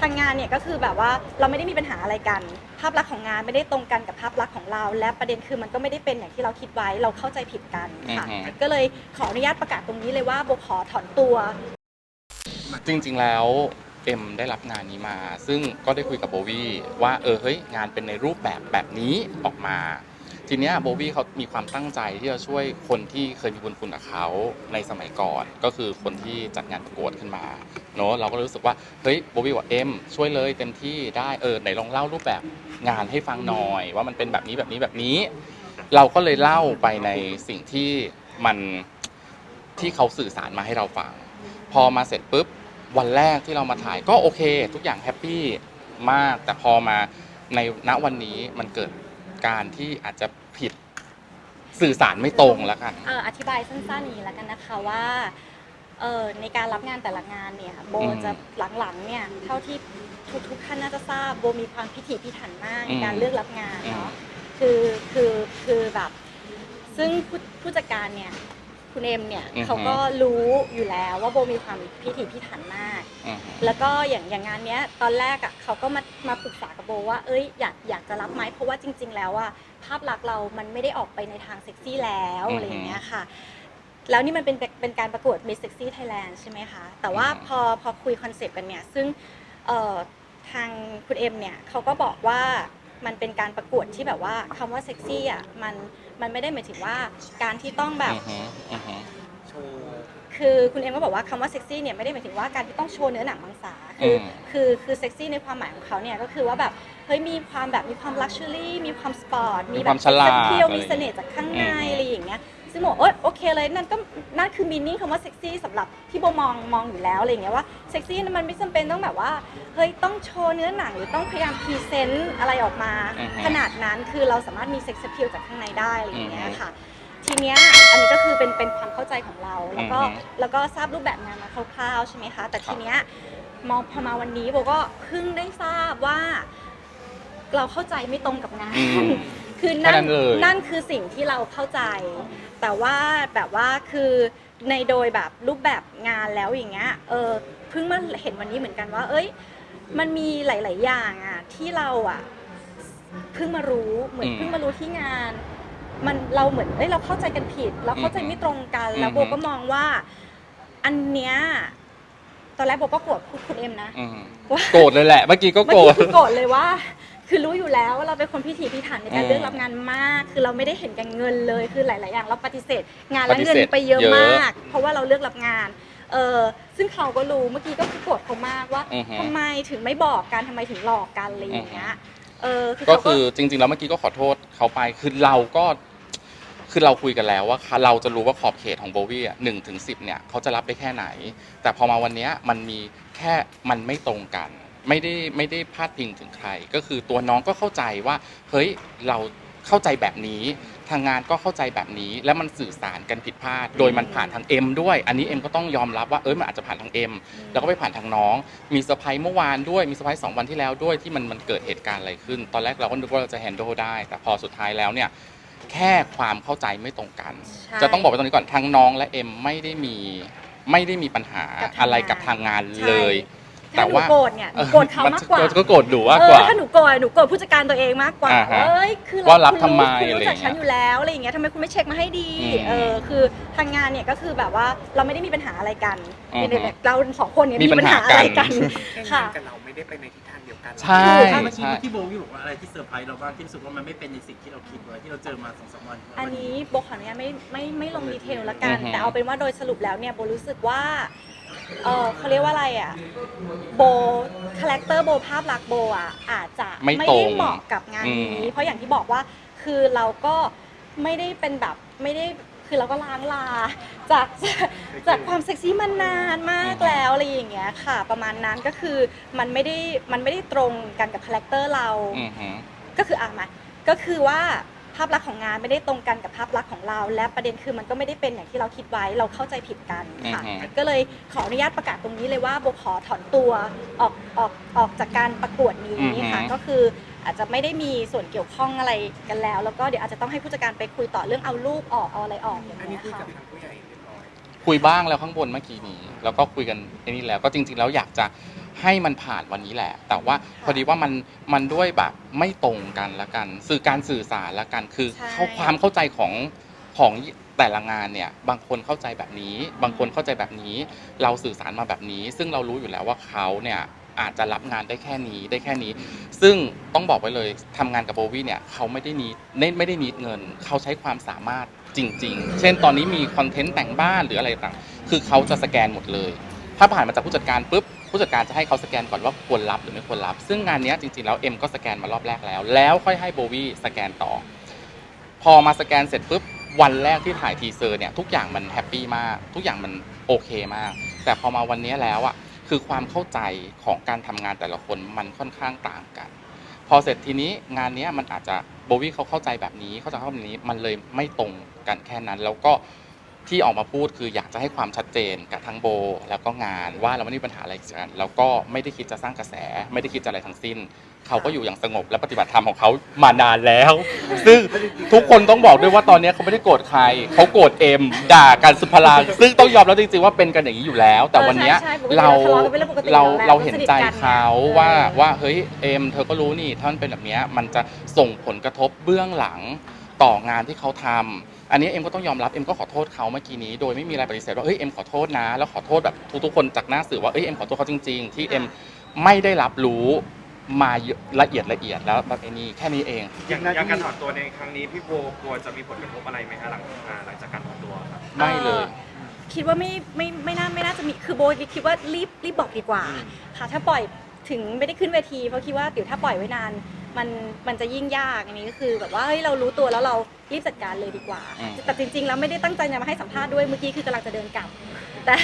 ทางงานเนี่ยก็คือแบบว่าเราไม่ได้มีปัญหาอะไรกัน ภาพลักษณ์ของงานไม่ได้ตรงกันกับภาพลักษณ์ของเรา และประเด็นคือมันก็ไม่ได้เป็นอย่างที่เราคิดไว้เราเข้าใจผิดกันค่ะ อือฮึ ก็เลยขออนุญาตประกาศตรงนี้เลยว่าโบขอถอนตัว จริงๆ แล้วเอ็มได้รับงานนี้มา ซึ่งก็ได้คุยกับโบวี่ว่าเออเฮ้ยงานเป็นในรูปแบบแบบนี้ออกมา ทีเนี้ยโบวี่เขามีความตั้งใจที่จะช่วยคนที่เคยมีบุญคุณกับเขาในสมัยก่อน ก็คือคนที่จัดงานประกวดขึ้นมาเนอะเราก็รู้สึกว่าเฮ้ยโบวี่ว่าเอ็มช่วยเลยเต็มที่ได้เออไหนลองเล่ารูปแบบงานให้ฟังหน่อย ว่ามันเป็นแบบนี้แบบนี้แบบนี้ เราก็เลยเล่าไปในสิ่งที่มันที่เขาสื่อสารมาให้เราฟัง พอมาเสร็จปุ๊บวันแรกที่เรามาถ่ายก็โอเค ทุกอย่างแฮปปี้มากแต่พอมาในณวันนี้มันเกิด การที่อาจจะผิดสื่อสารไม่ตรงแล้วกัน เอ่ออธิบายสั้นๆอย่างนี้แล้วกันนะคะว่าเอ่อในการรับงานแต่ละงานเนี่ยโบอืมจะหลังๆเนี่ยเท่าที่ทุกๆท่านน่าจะทราบโบมีความพิถีพิถันมากในอืมการเลือกรับงานอืมเนาะคือคือคือแบบ ซึ่งผู้ผู้จัดการเนี่ย คุณเอ็มเนี่ยเขาก็รู้อยู่แล้วว่าโบมีความพิถีพิถันมาก อืม แล้วก็อย่างอย่างงานเนี้ยตอนแรกอะเขาก็มามาปรึกษากับโบว่าเอ้ยอยากอยากจะรับไหมเพราะว่าจริง ๆ แล้วอะภาพลักษณ์เรามันไม่ได้ออกไปในทางเซ็กซี่แล้วอือฮึอะไรอย่างเงี้ยค่ะ แล้วนี่มันเป็นเป็นการประกวด Miss Sexy Thailand ใช่ไหมคะ แต่ว่าอือฮึ พอพอคุยคอนเซปต์กันเนี่ยซึ่งเอ่อทางคุณเอ็มเนี่ยเขาก็บอกว่ามันเป็นการประกวดที่แบบว่าคำว่าเซ็กซี่อะมัน มันไม่ได้หมายถึงว่าการที่ต้องแบบ อือหืออือหือโชว์คือคุณเอ็มก็บอกว่าคำว่าเซ็กซี่เนี่ยไม่ได้หมายถึงว่าการที่ต้องโชว์เนื้อหนังมังสาคืออม คือคือเซ็กซี่ในความหมายของเขาเนี่ยก็คือว่าแบบเฮ้ยมีความแบบมีความลักชัวรี่มีความสปอร์ตมีแบควาบมฉลาดเที่ยวอะไรมีเสน่ห์จากข้างในอืมอะไรอย่างเงี้ย ซึ่งบอกเออโอเคเลยนั่นก็นั่นคือมินนิ่งคำว่าเซ็กซี่สำหรับที่โบมองมองอยู่แล้วอะไรอย่างเงี้ยว่าเซ็กซี่มันไม่จำเป็นต้องแบบว่าเฮ้ยต้องโชว์เนื้อหนังหรือต้องพยายามพรีเซนต์อะไรออกมา อือฮึขนาดนั้นคือเราสามารถมีเซ็กซ์พิลจากข้างในได้อะไรอย่างเงี้ยอือฮึค่ะ ทีเนี้ยอันนี้ก็คือเป็นเป็นความเข้าใจของเราแล้วก็อือฮึ แล้วก็ทราบรูปแบบงานมาคร่าวๆใช่ไหมคะ แต่ทีเนี้ยมองพอมาวันนี้โบก็เพิ่งได้ทราบว่า เราเข้าใจไม่ตรงกับงาน อืม คือแค่นั่นั้นนเลยนั่นคือสิ่งที่เราเข้าใจ แต่ว่าแบบว่าคือในโดยแบบรูปแบบงานแล้วอย่างเงี้ยเออเพิ่งมาเห็นวันนี้เหมือนกันว่า เอ้ย มันมีหลาย ๆ อย่างอะที่เราอะเพิ่งมารู้เหมือนอืมเพิ่งมารู้ที่งาน มันเราเหมือนเอ้ยเราเข้าใจกันผิด เราเข้าใจไม่ตรงกัน แล้วโบอือฮึก็มองว่า อันเนี้ยตอนแรกโบก็โกรธคุณเอ็มนะอืมว่าโกรธเลยแหละ เมื่อกี้ก็เมื่อโกรกี้ธคือโกรธเลยว่า คือรู้อยู่แล้วว่าเราเป็นคนพิถีพิถันในการอืมเลือกรับงานมาก คือเราไม่ได้เห็นแก่เงินเลย คือหลาย ๆ อย่าง เราปฏิเสธ งานและปฏิเงินเสธไปเยอะเยอะมาก เพราะว่าเราเลือกรับงานเออซึ่งเขาก็รู้เมื่อกี้ก็คือโกรธเขามากว่าอือฮึ ทำไมถึงไม่บอกกันทำไมถึงหลอกกันอะไรอย่างเงี้ยเออคือก็เขาก็ คือจริง ๆ แล้วเมื่อกี้ก็ขอโทษเขาไปคือเราก็คือเราคุยกันแล้วว่าเราจะรู้ว่าขอบเขตของโบวี่อะหนึ่งถึงสิบเนี่ยเขาจะรับได้แค่ไหน แต่พอมาวันเนี้ยมันมีแค่มันไม่ตรงกัน ไม่ได้ไม่ได้พาดพิงถึงใคร ก็คือตัวน้องก็เข้าใจว่าเฮ้ยเราเข้าใจแบบนี้ ทางงานก็เข้าใจแบบนี้ แล้วมันสื่อสารกันผิดพลาด โดยมันผ่านทางเอ็มด้วย อันนี้เอ็มก็ต้องยอมรับว่าเออมันอาจจะผ่านทางเอ็มแล้วก็ไปผ่านทางน้อง มีเซอร์ไพรส์เมื่อวานด้วยมีเซอร์ไพรส์สองวันที่แล้วด้วยที่มันมันเกิดเหตุการณ์อะไรขึ้น ตอนแรกเราก็นึกว่าเราจะแฮนด์ลได้ แต่พอสุดท้ายแล้วเนี่ยแค่ความเข้าใจไม่ตรงกัน ใช่ จะต้องบอกไว้ตรงนี้ก่อนทั้งน้องและเอ็มไม่ได้มีไม่ได้มีปัญหากับทางอะไรกับทางงานใช่ เลยถ้าหนูโกรธเนี่ยหนูโกรธเขามากกว่าเออก็โกรธหนูมากเอกอว่าถ้าหนูโกรธหนูโกรธผู้จัดการตัวเองมากกว่าอ่าฮะเอ้ยคือเว่ารับคุณทำไมคุณอะไรรู้จักอย่างเงี้ยฉันอยู่แล้วอะไรอย่างเงี้ยทำไมคุณไม่เช็คมาให้ดีอืมเออคือทางงานเนี่ยก็คือแบบว่าเราไม่ได้มีปัญหาอะไรกันอือฮึเด็กๆเราสองคนเนี่ยมีมีปัปัญญหาหาอะไรกักันน แค่ค่ะงานกับเราไม่ได้ไปในทิศทางเดียวกันใช่ถูกเมื่อกี้ใช่ที่โบวี่บอกว่าอะไรที่เซอร์ไพรส์เราบ้างที่รู้สึกว่ามันไม่เป็นในสิ่งที่เราคิดไว้ที่เราเจอมาสองสามวันอันนี้โบขออนุญาตไม่ไม่ไม่ลงดีเทลละกัน อือฮึแต่เอาเป็นว่าโดยสรุปแล้วเนี่ยโบรู้สึกว่า เออเขาเรียกว่าอะไรอะโบคาแรคเตอร์โบภาพลักษณ์โบอะอาจจะไม่ไม่ตรงได้เหมาะกับงานนี้อืมเพราะอย่างที่บอกว่าคือเราก็ไม่ได้เป็นแบบไม่ได้คือเราก็ล้างลาจากจากจากความเซ็กซี่มานานมากแล้วอะไรอย่างเงี้ยค่ะ ประมาณนั้นก็คือมันไม่ได้มันไม่ได้ตรงกันกับคาแรคเตอร์เราอือหือก็คืออะมาก็คือว่า ภาพลักษณ์ของงานไม่ได้ตรงกันกับภาพลักษณ์ของเรา และประเด็นคือมันก็ไม่ได้เป็นอย่างที่เราคิดไว้เราเข้าใจผิดกันค่ะ อือฮึ ก็เลยขออนุญาตประกาศตรงนี้เลยว่าโบขอถอนตัวออกออกออกจากการประกวดนี้ค่ะก็คืออาจจะไม่ได้มีส่วนเกี่ยวข้องอะไรกันแล้ว แล้วก็เดี๋ยวอาจจะต้องให้ผู้จัดการไปคุยต่อเรื่องเอารูปออกเอาอะไรออกอย่างอันนี้เงี้ยคุยค่ะกับทางผู้ใหญ่เรียบร้อยคุยบ้างแล้วข้างบนเมื่อกี้นี้ แล้วก็คุยกันไอ้นี่แล้วก็จริง ๆ แล้วอยากจะ ให้มันผ่านวันนี้แหละ แต่ว่าพอดีว่ามันมันด้วยแบบไม่ตรงกันละกัน สื่อการสื่อสารละกัน คือใช่ เขาความเข้าใจของของแต่ละงานเนี่ย บางคนเข้าใจแบบนี้ บางคนเข้าใจแบบนี้ เราสื่อสารมาแบบนี้ ซึ่งเรารู้อยู่แล้วว่าเขาเนี่ยอาจจะรับงานได้แค่นี้ได้แค่นี้ ซึ่งต้องบอกไว้เลยทำงานกับโบวี่เนี่ยเขาไม่ได้นีไม่ไม่ได้นีเงิน เขาใช้ความสามารถจริง ๆ เช่นตอนนี้มีคอนเทนต์แต่งบ้านหรืออะไรต่าง คือเขาจะสแกนหมดเลย ถ้าผ่านมาจากผู้จัดการปุ๊บ ผู้จัดการจะให้เขาสแกนก่อนว่าควรรับหรือไม่ควรรับ ซึ่งงานนี้จริงๆแล้วเอ็มก็สแกนมารอบแรกแล้ว แล้วค่อยให้โบวี่สแกนต่อ พอมาสแกนเสร็จปุ๊บวันแรกที่ถ่ายทีเซอร์เนี่ยทุกอย่างมันแฮปปี้มาก ทุกอย่างมันโอเคมาก แต่พอมาวันนี้แล้วอะคือความเข้าใจของการทำงานแต่ละคนมันค่อนข้างต่างกัน พอเสร็จทีนี้งานนี้มันอาจจะโบวี่เขาเข้าใจแบบนี้ เข้าใจแบบนี้มันเลยไม่ตรงกันแค่นั้น แล้วก็ ที่ออกมาพูดคืออยากจะให้ความชัดเจนกับทั้งโบ แล้วก็งานว่าเราไม่ได้มีปัญหาอะไรกันแล้วก็ไม่ได้คิดจะสร้างกระแส ไม่ได้คิดจะอะไรทั้งสิ้น เขาก็อยู่อย่างสงบและปฏิบัติธรรมของเขามานานแล้ว ซึ่งทุกคนต้องบอกด้วยว่าตอนนี้เขาไม่ได้โกรธใคร เขาโกรธเอ็มด่ากันสุดพลังซึ่งต้องยอมรับจริงๆว่าเป็นกันอย่างนี้อยู่แล้ว แต่วันเนี้ยใช่ใช่ปกติเราเราทะเลาะกันเป็นเรื่องปกติเราอยู่แล้วเราเห็นใจก็สนิทกันไงเขาเออว่าว่าเฮ้ยเอ็มเธอก็รู้นี่ถ้ามันเป็นแบบเนี้ยมันจะส่งผลกระทบเบื้องหลังต่องานที่เขาทำ อันนี้เอ็มก็ต้องยอมรับเอ็มก็ขอโทษเขาเมื่อกี้นี้โดยไม่มีอะไรปฏิเสธว่าเอ้ยเอ็มขอโทษนะแล้วขอโทษแบบทุกๆคนจากหน้าสื่อว่าเอ้ยเอ็มขอโทษเขาจริง ๆ ที่เอ็มไม่ได้รับรู้มาละเอียดละเอียดแล้วแบบไอ้นี่แค่นี้เองอย่างอย่างการถอนตัวในครั้งนี้พี่โบกลัวจะมีผลกระทบอะไรไหมคะหลังอ่าหลังจากการถอนตัวครับไม่เลยคิดว่าไม่ไม่ไม่น่าไม่น่าจะมีคือโบคิดว่ารีบรีบบอกดีกว่า ค่ะ ถ้าปล่อยถึงไม่ได้ขึ้นเวทีเพราะคิดว่าเดี๋ยวถ้าปล่อยไว้นาน มันมันจะยิ่งยากอันนี้ก็คือ แบบว่าเฮ้ยเรารู้ตัวแล้วเรารีบจัดการเลยดีกว่า อืม แต่จริงๆแล้วไม่ได้ตั้งใจจะมาให้สัมภาษณ์ด้วยเมื่อกี้คือกำลังจะเดินกลับ แต่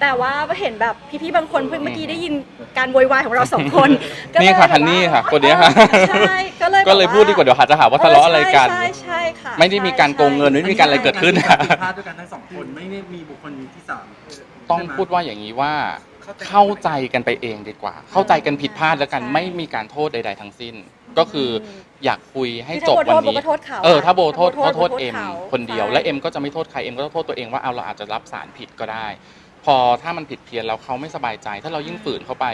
แต่ว่าเห็นแบบพี่ๆบางคนเพิ่งเมื่อกี้ได้ยินการโวยวายของเราสองคนก็เลยนี่ค่ะแบบว่าฮันนี่ค่ะคนเนี้ยค่ะ ใช่ก็เลยก็เลยแบบพูดดีกว่าเดี๋ยวหาจะหาว่าทะเลาะอะไรกัน ใช่ใช่ค่ะไม่ได้มีการโกงเงิน ไม่ได้มีการอะไรเกิดขึ้นอัค่ะผิดพลาดด้วยกันทั้งสองคนไม่ได้มีบุคคลที่สามต้องพูดว่าอย่างนี้ว่า เข้าใจกันไปเองดีกว่า เข้าใจกันผิดพลาดแล้วกันใช่ไม่มีการโทษใด ๆ ทั้งสิ้น ก็คืออยากคุยให้คือจถ้าบโบโทวันษโบนี้ก็โทษเขาเออถ้าโบโทษถ้าก็โบโทษเอ็มขาคนเดียว ใช่ และเอ็มก็จะไม่โทษใครเอ็มก็ต้องโทษตัวเองว่าเอาเราอาจจะรับสารผิดก็ได้ พอถ้ามันผิดเพี้ยนแล้วเขาไม่สบายใจ ถ้าเรายิ่งฝืนเข้าไป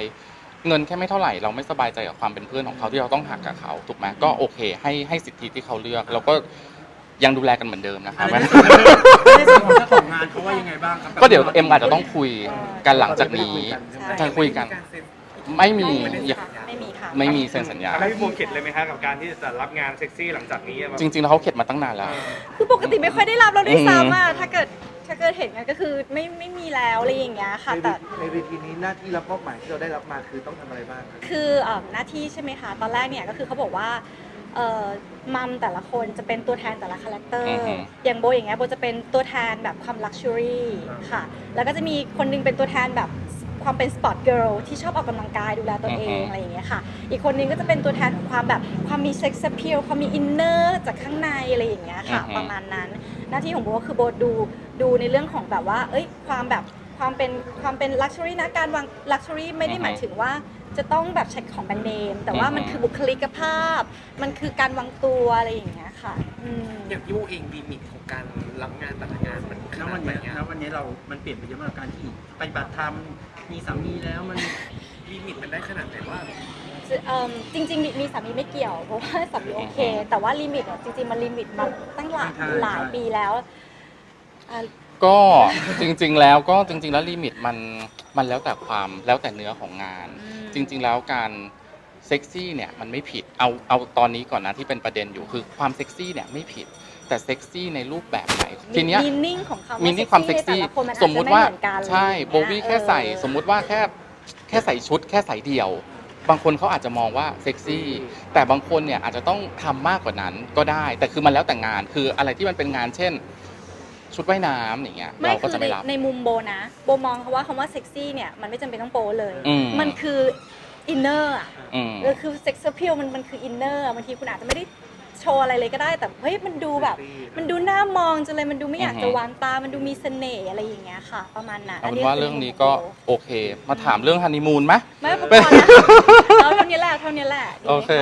เงินแค่ไม่เท่าไหร่เราไม่สบายใจกับความเป็นเพื่อนของเขาที่เราต้องหักกับเขาถูกไหมก็โอเค ให้ให้สิทธิที่เขาเลือกเราก็ยังดูแลกันเหมือนเดิมนะคอะรับไรในส่วนในส่วนของเจ้าของงานเขาว่ายังไงบ้างครับก็เดี๋ยวเอ็มอาจจะต้องคุยกันหลังจากนี้ ใช่ จะคุยกัน ไม่มีไม่มีค่ะไม่มีค่ะ ไม่มีเซ็นสัญญา ทำให้พี่โบเข็ดเลยไหมคะกับการที่จะรับงานเซ็กซี่หลังจากนี้อะจริงๆแล้วเขาเข็ดมาตั้งนานแล้ว คือปกติไม่ค่อยได้รับเราด้วยอืมซ้ำอะ ถ้าเกิดถ้าเกิดเห็นกันก็คือไม่ไม่มีแล้วอะไรอย่างเงี้ยค่ะในแต่ในเวทีนี้หน้าที่รับมอบหมายที่เราได้รับมาคือต้องทำอะไรบ้างครับคือเอ่อหน้าที่ใช่ไหมคะ ตอนแรกเนี่ยก็คือเขาบอกว่าเอ่อมัมแต่ละคนจะเป็นตัวแทนแต่ละคาแรคเตอร์ อือฮึ อย่างโบอย่างเงี้ยโบจะเป็นตัวแทนแบบความลักชัวรี่ค่ะ แล้วก็จะมีคนหนึงเป็นตัวแทนแบบ ความเป็นสปอร์ตเกิร์ลที่ชอบออกกำลังกายดูแลตัวเองอะไรอย่างเงี้ยค่ะ อีกคนนึงก็จะเป็นตัวแทนของความแบบความมีเซ็กซ์เพลความมีอินเนอร์จากข้างในอะไรอย่างเงี้ยค่ะอือฮึประมาณนั้น หน้าที่ของโบก็คือโบดูดูในเรื่องของแบบว่า เอ้ยความแบบความเป็นความเป็นลักชัวรี่นะการวางลักชัวรี่ไม่ได้หมายถึงว่าจะต้องแบบใช้ของแบรนด์เนม แต่ว่ามันคือบุคลิกภาพ มันคือการวางตัวอะไรอย่างเงี้ยค่ะอืมอย่างพี่โบเองลิมิตของการรับงานแต่ละงานมันขแล้วนาวัดนไหนเนี้ยอะแล้ววันนี้เรา มันเปลี่ยนไปเยอะมากกับการที่ปฏิบัติธรรม มีสามีแล้วมันลิมิตมันได้ขนาดไหนว่า เอิ่มจริงๆมีมีสามีไม่เกี่ยว เพราะว่าสามีโอเค แต่ว่าลิมิตอะจริงๆ มันลิมิตมาตั้งหลายใช่ หลายใช่ปีแล้วอะก็จริงๆแล้วก็จริง ๆ แล้วลิมิตมันมันแล้วแต่ความแล้วแต่เนื้อของงาน จริง ๆ แล้วการเซ็กซี่เนี่ยมันไม่ผิดเอาเอาตอนนี้ก่อนนะที่เป็นประเด็นอยู่คือความเซ็กซี่เนี่ยไม่ผิด แต่เซ็กซี่ในรูปแบบไหนทีเนี้ยมีนิ่งของคำมีนี่ความเซ็กซี่ในแต่ละคนนอาจจะสมมุติว่าไเหอนกันใช่อะไรอย่างโบเงี้ยวี่แค่ใส่ เออ สมมุติว่าแค่แค่ใส่ชุด แค่ใส่เดี่ยว บางคนเขาอาจจะมองว่าเซ็กซี่แต่บางคนเนี่ยอาจจะต้องทำมากกว่านั้นก็ได้ แต่คือมันแล้วแต่งานคืออะไรที่มันเป็นงานเช่น ชุดว่ายน้ำอย่างเงี้ยไม่เราก็คือจะในไม่รับ ในมุมโบนะ โบมองเขาว่าคำว่าเซ็กซี่เนี่ยมันไม่จำเป็นต้องโปเลย อืม มันคืออินเนอร์อะอืม เออคือเซ็กซ์เพลมันมันคืออินเนอร์บางทีคุณอาจจะไม่ได้ โชว์อะไรเลยก็ได้ แต่เฮ้ยมันดูแบบ มันดูน่ามองจังเลยมันดูไม่อยากอือฮึจะวางตา มันดูมีเสน่ห์อะไรอย่างเงี้ยค่ะ ประมาณนั้นเอาเป็นคืว่าเรื่องนี้ก็โอเค มาถามเรื่องฮันนีมูนไหมไม่พอแล้วเอาเท่านี้แหละเท่านี้แหละดีไหมะโอเค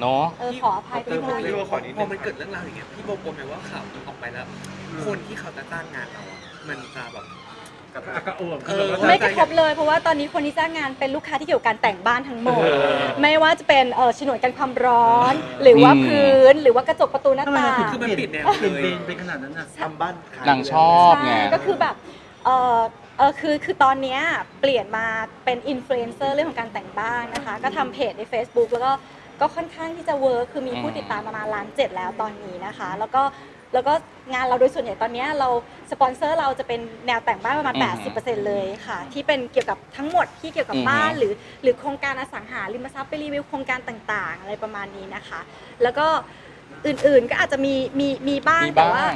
เนาะเออขออภัยพี่โบพี่โบขอนิดพนึองมันเกิดเรื่องราวอย่างเงี้ยพี่โบกลัวไหมว่าข่าวออกไปแล้ว คนที่เขาจะจ้างงานเราอะมันจะแบบ กับอากาโอมเออไม่กระทบเลยเพราะว่าตอนนี้คนที่จ้างงานเป็นลูกค้าที่เกี่ยวกับการแต่งบ้านทั้งหมด ไม่ว่าจะเป็นเออฉนวนกันความร้อน หรือว่าอืมพื้นหรือว่ากระจกประตูหน้าทำไมต่าเราถึงง คือมันปิดแนวเปลี่ยนเลยเบนไปขนาดนั้นน่ะ ทำบ้านขายนางชอบไง ใช่ก็คือแบบ เออเออคือ คือตอนเนี้ยเปลี่ยนมาเป็นอินฟลูเอนเซอร์เรื่องของการแต่งบ้านนะคะ ก็ทำเพจใน Facebook แล้วก็ ก็ค่อนข้างที่จะเวิร์ค คือมีผู้อืมติดตามประมาณล้านเจ็ดแล้วตอนนี้นะคะ แล้วก็ แล้วก็งานเราโดยส่วนใหญ่ตอนเนี้ยเราสปอนเซอร์เราจะเป็นแนวแต่งบ้านประมาณ80%เลยค่ะ ที่เป็นเกี่ยวกับทั้งหมดที่เกี่ยวกับบ้านหรือหรือโครงการอสังหาริมทรัพย์ไปรีวิวโครงการต่างๆ อะไรประมาณนี้นะคะ แล้วก็อื่นๆก็อาจจะมีมีมีบ้างมีแต่บ้าว่า ง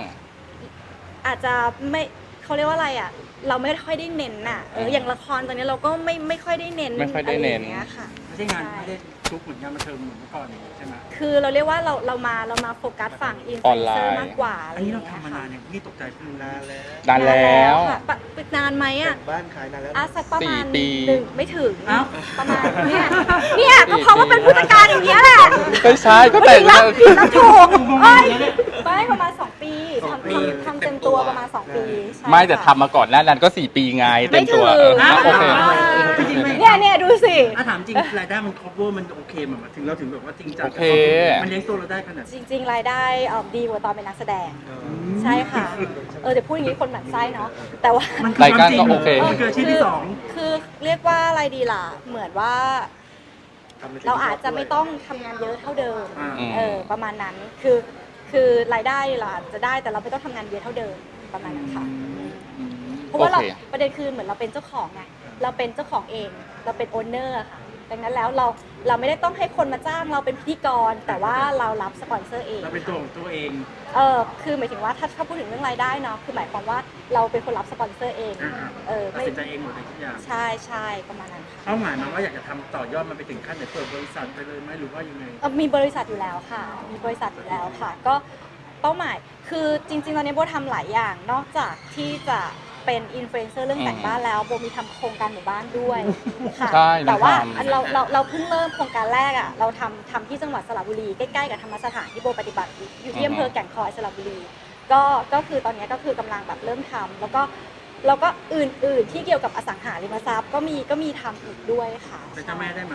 อาจจะไม่เขาเรียกว่าอะไรอะ เราไม่ค่อยได้เน้นน่ะเอออย่างละครตอนนี้เราก็ไม่ไม่ค่อยได้เน้นไม่ค่อยได้เน้นะรางเงี้ยค่ะ ไม่ใช่งานไม่ได้ ชุกเหมือนงานบันเทิงเหมือนเมื่อก่อนอย่างนี้ใช่ไหมคือเราเรียกว่าเราเรามาเรามาโฟกัสฝั่งอินฟอลูอนเอนไลเซอร์น์ มากกว่าอะไรอันอนี้ย่างเราเงี้ยทำมาค่ะนานอย่างพี่ตกใจเพิ่งรู้นานแล้วนานแล้ว ค่ะปะนานไหมอะแต่งบ้านขายนานแล้ว อะสักประมาณสี่ปี หนึ่งไม่ถึงเอ้าประมาณเนี่ยเนี่ยก็เพราะว่าเป็นผู้จัดการอย่างเงี้ยแหละไม่ใช่ก็แต่งรัแล้บวผิดรับถูกเอ้ยไม่ประมาณ 2 ปีทำทำทำเต็มตัวประมาณ 2 ปีใช่ไม่แต่ค่ะ ทำมาก่อนหน้านั้นก็ 4 ปีไงเต็มตัวไม่ถึง เอออะโอเค จริงไหม เนี่ยเนี่ยดูสิ ถ้าถามจริงรายได้มัน cover มันโอเคเหมือนถึงเราถึงแบบว่าจริงจังโอเคมันเลี้ยงตัวเราได้ขนาดจริง ๆ รายได้เอ่อดีกว่าตอนเป็นนักแสดง เออใช่ค่ะ เออเดี๋ยวพูดอย่างนี้คนหมั่นไส้เนาะ แต่ว่า มันคือความจริงรายการก็โอเคมันคืออาชีพที่สอง คือเรียกว่าอะไรดีล่ะ เหมือนว่าทำในสิ่งที่เราอาจจะชบด้วยไม่ต้องทำงานเยอะเท่าเดิม อ่าอืมเออ ประมาณนั้น คือ คือรายได้เราอาจจะได้แต่เราไม่ต้องทำงานเยอะเท่าเดิม ประมาณนั้นค่ะ เพราะว่าเราโอเค ประเด็นคือเหมือนเราเป็นเจ้าของไง เราเป็นเจ้าของเอง เราเป็นโอนเนอร์ค่ะ ดังนั้นแล้วเรา เราไม่ได้ต้องให้คนมาจ้างเราเป็นพิธีกร แต่ว่าเรารับสปอนเซอร์เองเราเป็นตัวของตัวเอง เออคือหมายถึงว่าถ้าถ้าพูดถึงเรื่องรายได้เนาะคือหมายความว่าเราเป็นคนรับสปอนเซอร์เองอ่าเออตัดไม่สินใจเองหมดเลยทุกอย่างใช่ใช่ประมาณนั้นค่ะ เป้าหมายมันว่าอยากจะทำต่อยอดมันไปถึงขั้นไหนเปิดบริษัทไปเลยไหมหรือว่ายังไง เอ่อมีบริษัทอยู่แล้วค่ะ มีบริษัทอยู่แล้วค่ะ ก็เป้าหมาย คือจริงๆ ตอนนี้โบทำหลายอย่าง นอกจากที่จะ เป็นอินฟลูเอนเซอร์เรื่องแต่งบ้านแล้วโบมีทำโครงการหมู่บ้านด้วยค่ะใช่แต่ว่าน้องทำอันเราเราเราเพิ่งเริ่มโครงการแรกอะเราทำทำที่จังหวัดสระบุรีใกล้ๆกับธรรมสถานที่โบปฏิบัติอยู่อยู่ที่อำเภอแก่งคอยสระบุรี ก็ก็คือตอนนี้ก็คือกำลังแบบเริ่มทำแล้วก็แล้วก็อื่นๆที่เกี่ยวกับอสังหาริมทรัพย์ก็มีก็มีทำอีกด้วยค่ะ เป็นเจ้าแม่ได้ไหม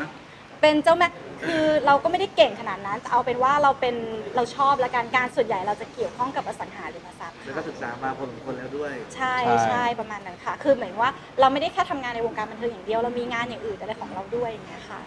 เป็นเจ้าแม่คือเราก็ไม่ได้เก่งขนาดนั้นแต่เอาเป็นว่าเราเป็นเราชอบและการการส่วนใหญ่เราจะเกี่ยวข้องกับอสังหาริมทรัพย์แล้วก็ค่ะศึกษามาพอสมควรแล้วด้วย ใช่ใช่ใช่ประมาณนั้นค่ะ คือเหมือนว่าเราไม่ได้แค่ทำงานในวงการบันเทิงอย่างเดียวเรามีงานอย่างอื่นอะไรของเราด้วยอย่างเงี้ยค่ะ